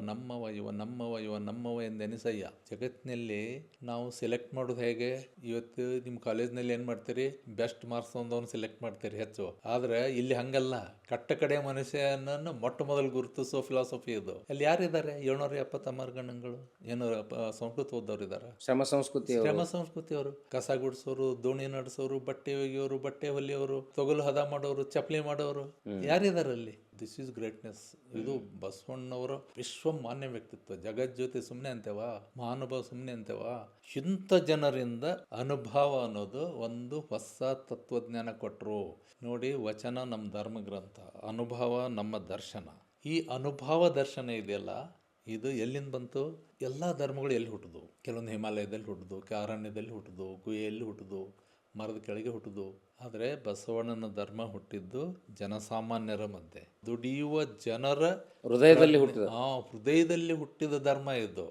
ನಮ್ಮವ ಇವ ನಮ್ಮವ ಇವ ನಮ್ಮವ ಎಂದೆನಿಸಯ್ಯ ಜಗತ್ತಿನಲ್ಲಿ ನಾವು ಸೆಲೆಕ್ಟ್ ಮಾಡೋದು ಹೇಗೆ? ಇವತ್ತು ನಿಮ್ಮ ಕಾಲೇಜ್ನಲ್ಲಿ ಏನು ಮಾಡ್ತೀರಿ? ಬೆಸ್ಟ್ ಮಾರ್ಕ್ಸ್ ಒಂದವನು ಸೆಲೆಕ್ಟ್ ಮಾಡ್ತೀರಿ ಹೆಚ್ಚು. ಆದ್ರೆ ಇಲ್ಲಿ ಹಂಗಲ್ಲ. ಕಟ್ಟ ಕಡೆ ಮನುಷ್ಯನನ್ನು ಮೊಟ್ಟ ಮೊದಲು ಗುರುತಿಸೋ ಫಿಲಾಸಫಿ ಇದು. ಅಲ್ಲಿ ಯಾರಿದ್ದಾರೆ? ಏಳ್ನೂರ ಎಪ್ಪತ್ತಮ್ಮಾರು ಗಣಗಳು ಏನು ಪ- ಸಂಸ್ಕೃತ ಓದೋರು ಇದ್ದಾರೆ? ಶ್ರಮ ಸಂಸ್ಕೃತಿ ಶ್ರಮ ಸಂಸ್ಕೃತಿಯವರು ಕಸ ಗುಡಿಸೋರು ದೋಣಿ ನಡೆಸೋರು ಬಟ್ಟೆ ಒಗೆಯೋರು ಬಟ್ಟೆ ಹೊಲಿಯೋರು ತೊಗಲು ಹದ ಮಾಡೋರು ಚಪ್ಪಲಿ ಮಾಡೋರು. ಯಾರಿದ್ದಾರೆ ಅಲ್ಲಿ? ದಿಸ್ ಈಸ್ ಗ್ರೇಟ್ನೆಸ್ ಇದು ಬಸವಣ್ಣವರ ವಿಶ್ವ ಮಾನ್ಯ ವ್ಯಕ್ತಿತ್ವ. ಜಗಜ್ಯೋತಿ ಸುಮ್ಮನೆ ಅಂತೇವಾ? ಮಹಾನುಭಾವ ಸುಮ್ಮನೆ ಅಂತೇವಾ? ಇಂಥ ಜನರಿಂದ ಅನುಭವ ಅನ್ನೋದು ಒಂದು ಹೊಸ ತತ್ವಜ್ಞಾನ ಕೊಟ್ಟರು ನೋಡಿ ವಚನ ನಮ್ಮ ಧರ್ಮ ಗ್ರಂಥ ಅನುಭವ ನಮ್ಮ ದರ್ಶನ. ಈ ಅನುಭವ ದರ್ಶನ ಇದೆಯಲ್ಲ ಇದು ಎಲ್ಲಿಂದ ಬಂತು? ಎಲ್ಲ ಧರ್ಮಗಳು ಎಲ್ಲಿ ಹುಟ್ಟಿದ್ವು ಕೆಲವೊಂದು ಹಿಮಾಲಯದಲ್ಲಿ ಹುಟ್ಟಿದ್ವು ಅರಣ್ಯದಲ್ಲಿ ಹುಟ್ಟಿದ್ವು ಗುಹೆಯಲ್ಲಿ ಹುಟ್ಟಿದ್ವು ಮರದ ಕೆಳಗೆ ಹುಟ್ಟಿದ್ವು. ಆದರೆ ಬಸವಣ್ಣನ ಧರ್ಮ ಹುಟ್ಟಿದ್ದು ಜನಸಾಮಾನ್ಯರ ಮಧ್ಯೆ. ದುಡಿಯುವ ಜನರ ಹೃದಯದಲ್ಲಿ ಹುಟ್ಟಿದ. ಹೃದಯದಲ್ಲಿ ಹುಟ್ಟಿದ ಧರ್ಮ ಇದು.